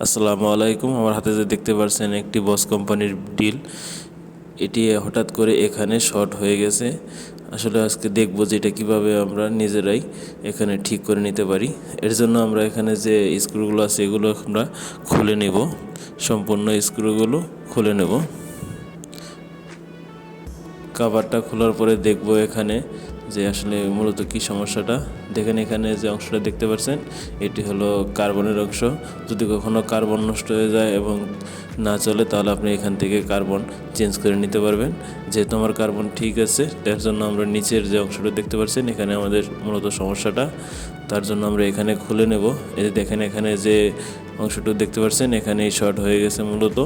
আসসালামু আলাইকুম। আমার হাতে যে দেখতে পাচ্ছেন একটি বস কোম্পানির ডিল, এটি হঠাৎ করে এখানে শর্ট হয়ে গেছে। আসলে আজকে দেখব যে এটা কীভাবে আমরা নিজেরাই এখানে ঠিক করে নিতে পারি। এর জন্য আমরা এখানে যে স্ক্রুগুলো আছে, এগুলো আমরা খুলে নেব। সম্পূর্ণ স্ক্রুগুলো খুলে নেব। কাভারটা খোলার পরে দেখব এখানে যে আসলে মূলত কি সমস্যাটা। দেখেন এখানে যে অংশটা দেখতে পাচ্ছেন, এটি হলো কার্বনের অংশ। যদি কখনো কার্বন নষ্ট হয়ে যায় এবং না চলে, তাহলে আপনি এখান থেকে কার্বন চেঞ্জ করে নিতে পারবেন। যেহেতু আমার কার্বন ঠিক আছে, তার জন্য আমরা নিচের যে অংশটা দেখতে পাচ্ছেন, এখানে আমাদের মূলত সমস্যাটা। তার জন্য আমরা এখানে খুলে নেব। এই দেখেন এখানে যে অংশটুকু দেখতে পাচ্ছেন, এখানেই শর্ট হয়ে গেছে মূলত।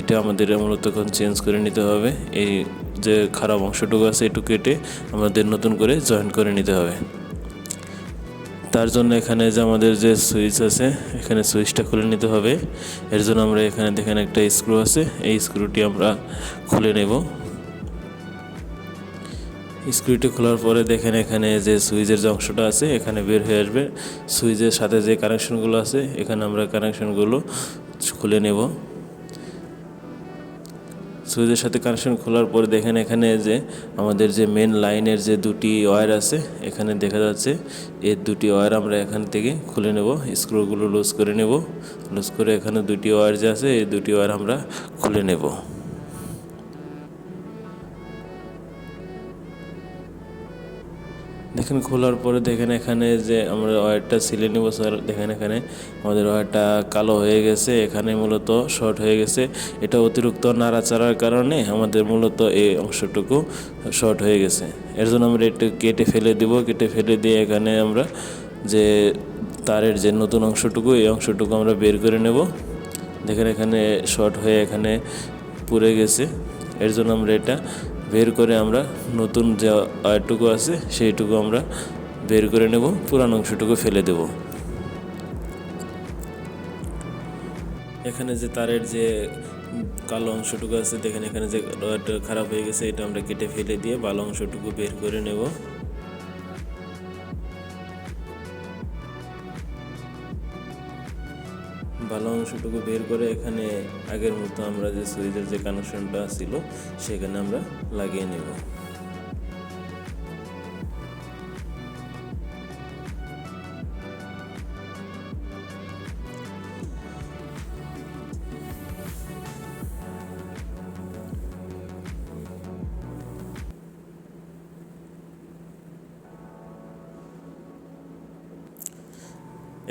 এটা আমাদের মূলত এখন চেঞ্জ করে নিতে হবে। এই যে খারাপ অংশটুকু আছে একটু কেটে আমাদের নতুন করে জয়েন করে নিতে হবে। তার জন্য এখানে যে আমাদের যে সুইচ আছে, এখানে সুইচটা খুলে নিতে হবে। এর জন্য আমরা এখানে দেখেন একটা স্ক্রু আছে। এই স্ক্রুটি আমরা খুলে নেব। স্ক্রুটি খোলার পরে দেখেন এখানে যে সুইচের যে অংশটা আছে, এখানে বের হয়ে আসবে। সুইচের সাথে যে কানেকশনগুলো আছে, এখানে আমরা কানেকশনগুলো খুলে নেব। সুইচের সাথে কানেকশন খোলার পরে দেখেন এখানে যে আমাদের যে মেন লাইনের যে দুটি ওয়্যার আছে, এখানে দেখা যাচ্ছে এর দুটি ওয়্যার আমরা এখান থেকে খুলে নেব স্ক্রুগুলো লুজ করে নেব। লুজ করে এখানে দুটি ওয়্যার যে আছে, এই দুটি ওয়্যার আমরা খুলে নেব। দেখেন খোলার পরে দেখেন এখানে যে আমরা ওয়্যারটা সিলে নেব দেখেন এখানে আমাদের ওয়্যারটা কালো হয়ে গেছে, এখানে মূলত শর্ট হয়ে গেছে। এটা অতিরিক্ত নাড়াচাড়ার কারণে আমাদের মূলত এই অংশটুকু শর্ট হয়ে গেছে। এর জন্য আমরা একটু কেটে ফেলে দিব, কেটে ফেলে দিয়ে এখানে আমরা যে তারের যে নতুন অংশটুকু, এই অংশটুকু আমরা বের করে নেব। দেখেন এখানে শর্ট হয়ে এখানে পুড়ে গেছে। এর জন্য আমরা এটা বের করে আমরা নতুন যে আয়টুকু আছে সেইটুকু আমরা বের করে নেব, পুরান অংশটুকু ফেলে দেব। এখানে যে তারের যে কালো অংশটুকু আছে, দেখেন এখানে যে খারাপ হয়ে গেছে, এটা আমরা কেটে ফেলে দিয়ে ভালো অংশটুকু বের করে নেব। ভালো অংশটুকু বের করে এখানে আগের মতো আমরা যে সুইচের যে কানেকশনটা ছিল, সেখানে আমরা লাগিয়ে নেব।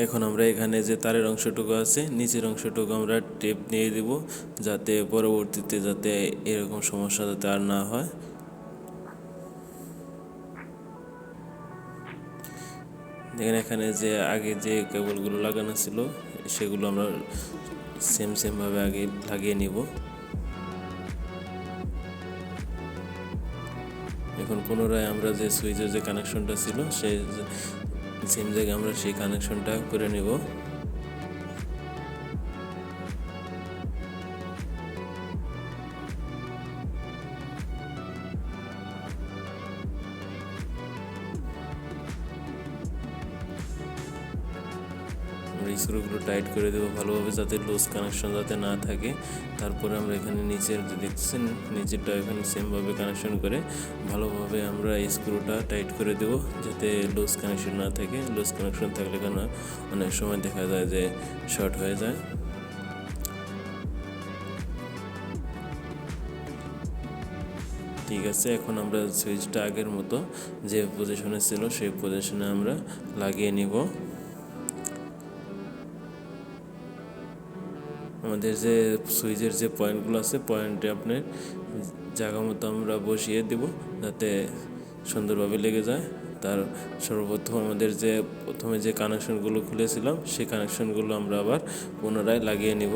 এখন আমরা এখানে যে তারের অংশটুকু আছে, নিচের অংশটুকু আমরা টেপ দিয়ে দেব, যাতে পরবর্তীতে যাতে এরকম সমস্যা যাতে আর না হয়। দেখেন এখানে যে আগে যে কেবলগুলো লাগানো ছিল, সেগুলো আমরা সেম সেমভাবে আগে লাগিয়ে নিব। এখন পুনরায় আমরা যে সুইচের যে কানেকশনটা ছিল সেই সেম জায়গায় আমরা সেই কানেকশনটা করে নেব। আমরা স্ক্রুগুলো টাইট করে দেবো ভালোভাবে যাতে লুজ কানেকশন যাতে না থাকে। তারপরে আমরা এখানে নিচের দেখছেন, নিচেরটা এখানে সেমভাবে কানেকশন করে ভালোভাবে আমরা স্ক্রুটা টাইট করে দেবো যাতে লুজ কানেকশন না থাকে। লুজ কানেকশন থাকলে কেন অনেক সময় দেখা যায় যে শর্ট হয়ে যায়। ঠিক আছে, এখন আমরা সুইচটা আগের মতো যে পজিশনে ছিল সেই পজিশনে আমরা লাগিয়ে নিব। আমাদের যে সুইচের যে পয়েন্টগুলো আছে, পয়েন্টে আপনার জায়গা মতো আমরা বসিয়ে দেব যাতে সুন্দরভাবে লেগে যায়। তার সর্বপ্রথম আমাদের যে প্রথমে যে কানেকশনগুলো খুলেছিলাম, সেই কানেকশনগুলো আমরা আবার পুনরায় লাগিয়ে নিব।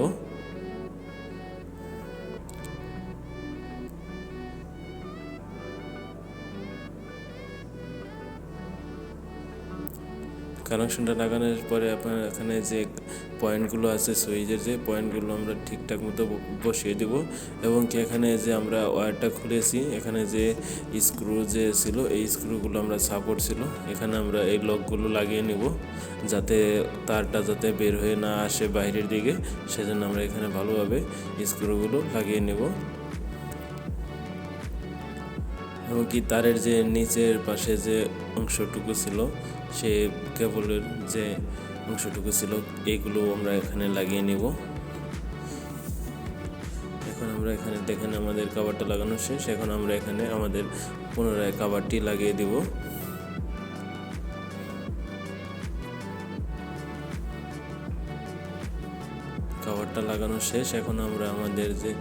কানেকশনটা লাগানোর পরে আপনার এখানে যে পয়েন্টগুলো আছে, সুইচের যে পয়েন্টগুলো আমরা ঠিকঠাক মতো বসিয়ে দেব এবং কি এখানে যে আমরা ওয়্যারটা খুলেছি, এখানে যে স্ক্রু যে ছিল, এই স্ক্রুগুলো আমরা সাপোর্ট ছিল, এখানে আমরা এই লকগুলো লাগিয়ে নেব যাতে তারটা যাতে বের হয়ে না আসে বাইরের দিকে, সেজন্য আমরা এখানে ভালোভাবে স্ক্রুগুলো লাগিয়ে নেব। এবং কি তারের যে নিচের পাশে যে অংশটুকু ছিল, সে কেবলের যে অংশটুকু ছিল, এগুলো আমরা এখানে লাগিয়ে নেব। এখন আমরা এখানে, দেখেন আমাদের কাবারটা লাগানো শেষ। এখন আমরা এখানে আমাদের পুনরায় কাবারটি লাগিয়ে দিব। কাভারটা লাগানো শেষ। এখন আমরা আমাদের যে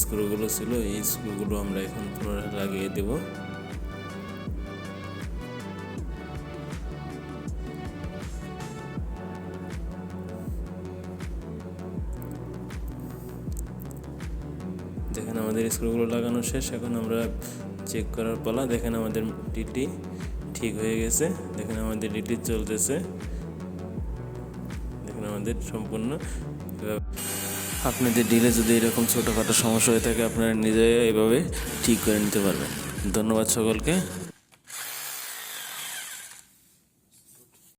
স্ক্রুগুলো ছিল, এই স্ক্রুগুলো আমরা এখন পুনরায় লাগিয়ে দেব। দেখেন আমাদের স্ক্রুগুলো লাগানো শেষ। এখন আমরা চেক করার পালা। দেখেন আমাদের ডিটি ঠিক হয়ে গেছে। দেখেন আমাদের ডিটি চলতেছে। আমাদের সম্পূর্ণ। আপনাদের ডিলে যদি এরকম ছোটোখাটো সমস্যা হয়ে থাকে, আপনারা নিজে এভাবে ঠিক করে নিতে পারবেন। ধন্যবাদ সকলকে।